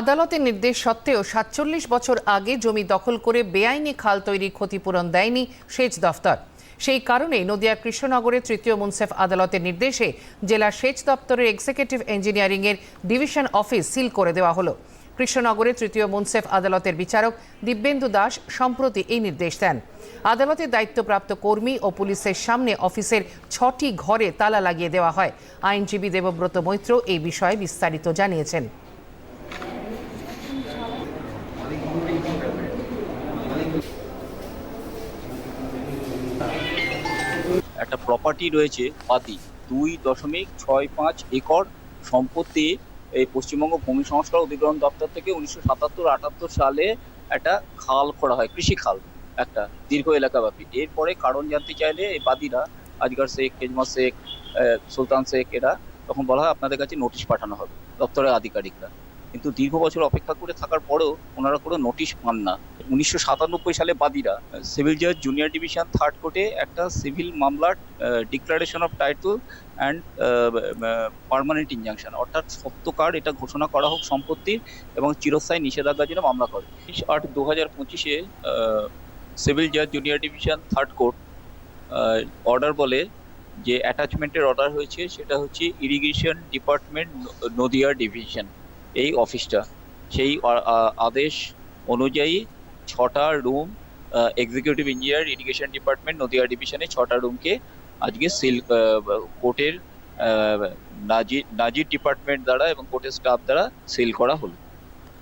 আদালতের নির্দেশ সত্ত্বেও সাতচল্লিশ বছর আগে জমি দখল করে বেআইনি খাল তৈরি ক্ষতিপূরণ দেয়নি সেচ দফতর। সেই কারণে নদিয়া কৃষ্ণনগরে তৃতীয় মুনসেফ আদালতের নির্দেশে জেলার সেচ দপ্তরের এক্সিকিউটিভ ইঞ্জিনিয়ারিংয়ের ডিভিশন অফিস সিল করে দেওয়া হলো। কৃষ্ণনগরে তৃতীয় মুনসেফ আদালতের বিচারক দিব্যেন্দু দাস সম্প্রতি এই নির্দেশ দেন। আদালতের দায়িত্বপ্রাপ্ত কর্মী ও পুলিশের সামনে অফিসের ছটি ঘরে তালা লাগিয়ে দেওয়া হয়। আইনজীবী দেবব্রত মৈত্র এই বিষয়ে বিস্তারিত জানিয়েছেন। একটা প্রপার্টি রয়েছে পাতি দুই দশমিক ছয় পাঁচ একর সম্পত্তি এই পশ্চিমবঙ্গ ভূমি সংস্কার অধিগ্রহণ দপ্তর থেকে উনিশশো সাতাত্তর আটাত্তর সালে একটা খাল খোঁড়া হয়, কৃষি খাল, একটা দীর্ঘ এলাকাব্যাপী। এরপরে কারণ জানতে চাইলে এই বাদীরা, আজগার শেখ কেজমা শেখ সুলতান শেখ, এরা, তখন বলা হয় আপনাদের কাছে নোটিশ পাঠানো হবে, দপ্তরের আধিকারিকরা। কিন্তু দীর্ঘ বছর অপেক্ষা করে থাকার পরেও ওনারা কোনো নোটিশ পান না। উনিশশো সাতানব্বই সালে বাদীরা সিভিল জাজ, জুনিয়র ডিভিশন, থার্ড কোর্টে একটা সিভিল মামলার declaration of title and permanent injunction অর্থাৎ সত্যকার এটা ঘোষণা করা হোক সম্পত্তির এবং চিরস্থায়ী নিষেধাজ্ঞার জন্য মামলা করে। বিশ আট দু হাজার পঁচিশে সিভিল জাজ, junior division, third court order বলে যে অ্যাটাচমেন্টের অর্ডার হয়েছে সেটা হচ্ছে ইরিগেশন ডিপার্টমেন্ট নদিয়া ডিভিশন এই অফিসটা। সেই আদেশ অনুযায়ী ছটা room executive engineer irrigation department Nadia ডিভিশনে ছটা রুমকে আজকে সিল কোর্টের নাজির নাজির ডিপার্টমেন্ট দ্বারা এবং কোর্টের স্টাফ দ্বারা সিল করা হলো।